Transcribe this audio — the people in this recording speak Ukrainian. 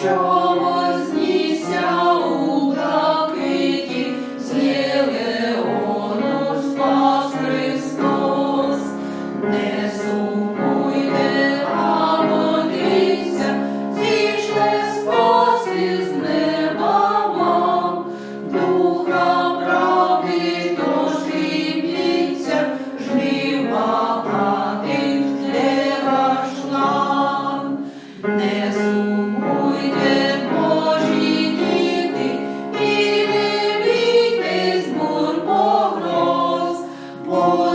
Що Lord.